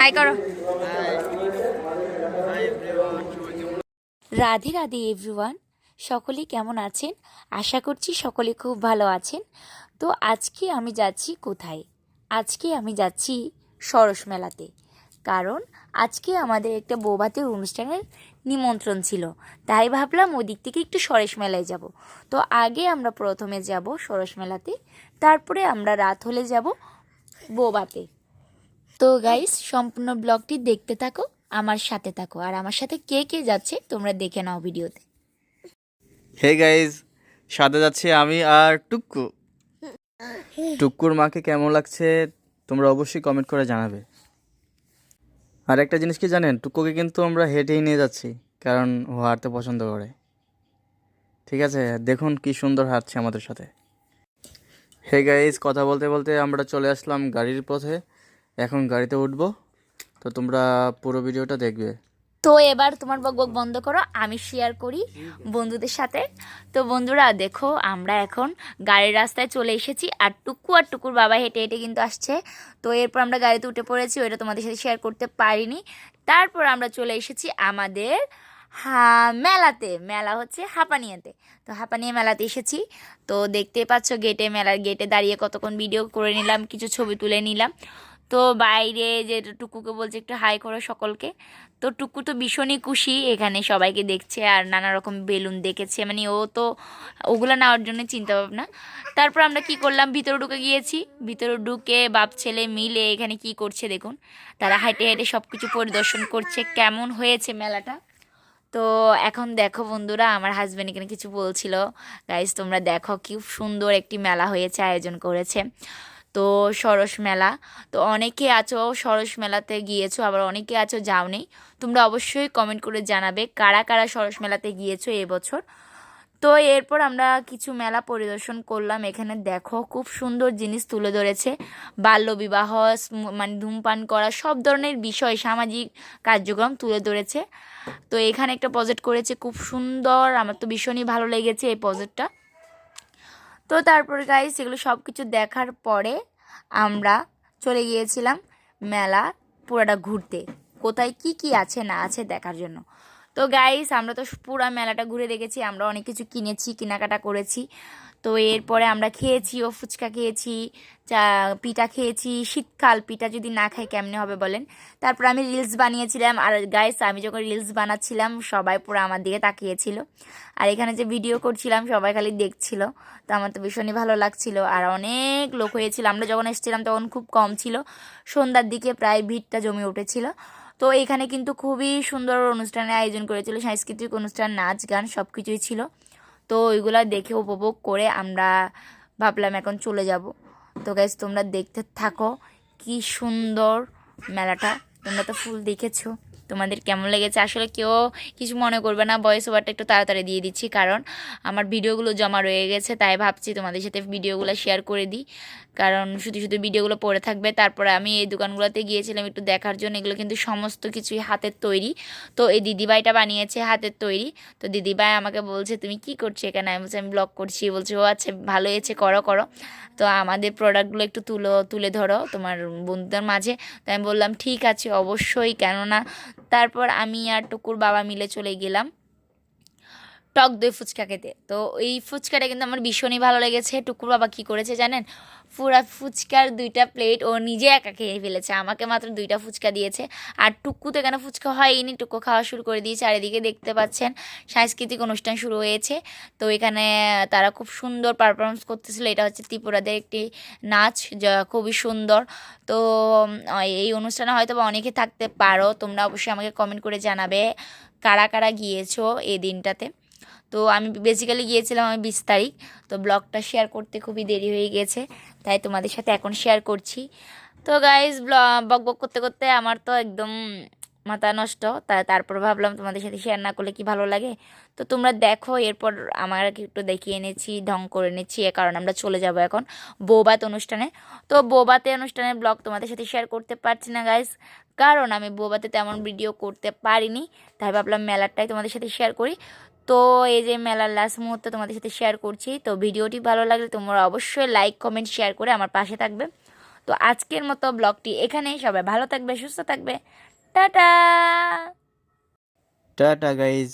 High করো Radhe Radhe everyone সকলে কেমন আছেন? আশা করছি সকলে খুব ভালো আছেন। তো আজকে আমি যাচ্ছি কোথায়? আজকে আমি যাচ্ছি সরস মেলাতে। কারণ আজকে আমাদের একটা বৌভাতের অনুষ্ঠানের নিমন্ত্রণ ছিল। তাই ভাবলাম ওদিক থেকে একটু সরস মেলায় যাব। তো আগে আমরা প্রথমে যাব সরস মেলাতে। তারপরে আমরা রাত হলে যাব বৌভাতে। তো গাইস সম্পূর্ণ ব্লগটি দেখতে থাকো, আমার সাথে থাকো। আর আমার সাথে কে কে যাচ্ছে, তোমরা দেখে নাও ভিডিওতে। হে গাইস সাথে যাচ্ছি আমি আর টুক্কু টুক্কুর মাকে কেমন লাগছে, তোমরা অবশ্যই কমেন্ট করে জানাবে। আর একটা জিনিস কি জানেন, টুকুকে কিন্তু আমরা হেঁটেই নিয়ে যাচ্ছি, কারণ ও হাঁটতে পছন্দ করে। ঠিক আছে, দেখুন কি সুন্দর হাঁটছে আমাদের সাথে। হে গাইজ কথা বলতে বলতে আমরা চলে আসলাম গাড়ির পথে। এখন গাড়িতে উঠবো, তো তোমরা পুরো ভিডিওটা দেখবে। তো এবার তোমার বক বক বন্ধ করো, আমি শেয়ার করি বন্ধুদের সাথে। তো বন্ধুরা, দেখো, আমরা এখন গাড়ির রাস্তায় চলে এসেছি, আর টুকু আর টুকুর বাবা হেঁটে হেঁটে কিন্তু আসছে। তো এরপর আমরা গাড়িতে উঠে পড়েছি, ওইটা তোমাদের সাথে শেয়ার করতে পারিনি। তারপর আমরা চলে এসেছি আমাদের হা, মেলাতে। মেলা হচ্ছে হাঁপানিয়াতে। তো হাঁপানিয়া মেলাতে এসেছি। তো দেখতে পাচ্ছ, গেটে মেলার গেটে দাঁড়িয়ে কতক্ষণ ভিডিও করে নিলাম, কিছু ছবি তুলে নিলাম। তো বাইরে যে টুকুকে বলছে একটু হাই করো সকলকে। তো টুকু তো ভীষণই খুশি এখানে সবাইকে দেখছে আর নানা রকম বেলুন দেখেছে। মানে ও তো ওগুলো নেওয়ার জন্য চিন্তা ভাবনা তারপর আমরা কি করলাম? ভিতরে ঢুকে গিয়েছি। ভিতরে ঢুকে বাপ ছেলে মিলে এখানে কি করছে দেখুন। তারা হাঁটে হেঁটে সব কিছু পরিদর্শন করছে। কেমন হয়েছে মেলাটা? তো এখন দেখো বন্ধুরা, আমার হাজব্যান্ড এখানে কিছু বলছিল। গাইজ তোমরা দেখো কি সুন্দর একটি মেলা হয়েছে, আয়োজন করেছে। তো সরস মেলা। তো অনেকে আছো, সরস মেলাতে গিয়েছো, আবার অনেকে আছো যাও নেই তোমরা অবশ্যই কমেন্ট করে জানাবে কারা কারা সরস মেলাতে গিয়েছো এবছর তো এরপর আমরা কিছু মেলা পরিদর্শন করলাম। এখানে দেখো খুব সুন্দর জিনিস তুলে ধরেছে। বাল্যবিবাহ মানে ধূমপান করা, সব ধরনের বিষয়, সামাজিক কার্যক্রম তুলে ধরেছে। তো এখানে একটা প্রজেক্ট করেছে, খুব সুন্দর। আমার তো ভীষণই ভালো লেগেছে এই প্রজেক্টটা তো তারপরে গাইস এগুলো সব কিছু দেখার পরে আমরা চলে গিয়েছিলাম মেলা পুরাটা ঘুরতে। কোথায় কি কি আছে না আছে দেখার জন্য। তো গাইস আমরা তো পুরা মেলাটা ঘুরে দেখেছি, আমরা অনেক কিছু কিনেছি, কেনাকাটা করেছি। তো এরপরে আমরা খেয়েছি, ও ফুচকা খেয়েছি, চা, পিঠা খেয়েছি, শীতকাল পিঠা যদি না খাই কেমনে হবে বলেন? তারপর আমি রিলস বানিয়েছিলাম আর গাইস আমি যখন রিলস বানাচ্ছিলাম, সবাই পুরো আমার দিকে তাকিয়েছিল। আর এখানে যে ভিডিও করছিলাম, সবাই খালি দেখছিল। তো আমার তো ভীষণই ভালো লাগছিল। আর অনেক লোক হয়েছিল। আমরা যখন এসেছিলাম, তখন খুব কম ছিল। সন্ধ্যার দিকে প্রায় ভিড়টা জমে উঠেছিল। তো এখানে কিন্তু খুবই সুন্দর অনুষ্ঠানের আয়োজন করেছিল। সাংস্কৃতিক অনুষ্ঠান, নাচ, গান সব কিছুই ছিল। তো ওইগুলা দেখে উপভোগ করে আমরা ভাবলাম এখন চলে যাব। তো গাইজ তোমরা দেখতে থাকো কি সুন্দর মেলাটা। তোমরা তো ফুল দেখেছ। তোমাদের কেমন লেগেছে? আসলে কেউ কিছু মনে করবে না ভয়েস ওভারটা একটু তাড়াতাড়ি দিয়ে দিচ্ছি, কারণ আমার ভিডিওগুলো জমা রয়ে গেছে, তাই ভাবছি তোমাদের সাথে ভিডিওগুলো শেয়ার করে দিই। কারণ শুধু শুধু ভিডিওগুলো পড়ে থাকবে, তারপরে আমি এই দোকানগুলোতে গিয়েছিলাম একটু দেখার জন্য, এগুলো কিন্তু সমস্ত কিছুই হাতের তৈরি। তো এই দিদিভাইটা বানিয়েছে হাতের তৈরি। তো দিদিভাই আমাকে বলছে, তুমি কি করছ এখানে? আমি বলছি, আমি ব্লগ করছি। বলছে, ও আচ্ছা ভালো হয়েছে, করো করো। তো আমাদের প্রোডাক্টগুলো একটু তুলো, তুলে ধরো তোমার বন্ধুদের মাঝে। তো আমি বললাম, ঠিক আছে, অবশ্যই। কেননা তারপর আমি আর টুকুর বাবা মিলে চলে গেলাম। টক দই ফুচকা খেতে। তো এই ফুচকাটা কিন্তু আমার ভীষণই ভালো লেগেছে। টুকুর বাবা কি করেছে জানেন? পুরা ফুচকার দুইটা প্লেট ও নিজে একা খেয়ে ফেলেছে। আমাকে মাত্র দুইটা ফুচকা দিয়েছে। আর টুকু তো এখানে ফুচকা হয়নি? টুকু খাওয়া শুরু করে দিয়েছে। আর এদিকে দেখতে পাচ্ছেন, সাংস্কৃতিক অনুষ্ঠান শুরু হয়েছে। তো এখানে তারা খুব সুন্দর পারফরমেন্স করতেছিল। এটা হচ্ছে ত্রিপুরাদের একটি নাচ, যা খুবই সুন্দর। তো এই অনুষ্ঠানে হয়তো বা অনেকে থাকতে পারো। তোমরা অবশ্যই আমাকে কমেন্ট করে জানাবে। কারা কারা গিয়েছো এই দিনটাতে? তো আমি বেসিক্যালি গিয়েছিলাম আমি বিশ তারিখ। তো ব্লগটা শেয়ার করতে খুবই দেরি হয়ে গেছে, তাই তোমাদের সাথে এখন শেয়ার করছি। তো গাইজ বক বক করতে করতে আমার তো একদম মাথা নষ্ট। তা, তারপর ভাবলাম তোমাদের সাথে শেয়ার না করলে কি ভালো লাগে? তো তোমরা দেখো, এরপর আমার একটু দেখিয়ে এনেছি, ঢং করে এনেছি, এ কারণে আমরা চলে যাব এখন বৌবাত অনুষ্ঠানে। তো বৌবাতে অনুষ্ঠানের ব্লগ তোমাদের সাথে শেয়ার করতে পারছি না গাইজ কারণ আমি বৌবাতে তেমন ভিডিও করতে পারিনি। তাই ভাবলাম মেলারটাই তোমাদের সাথে শেয়ার করি। তো এই যে মেলার লাস্ট মুহূর্তে তোমাদের সাথে শেয়ার করছি, তো ভিডিওটি ভালো লাগলে তোমরা অবশ্যই লাইক কমেন্ট শেয়ার করে আমার পাশে থাকবে। তো আজকের মতো ব্লগটি এখানেই, সবাই ভালো থাকবে, সুস্থ থাকবে। টাটা! Tata guys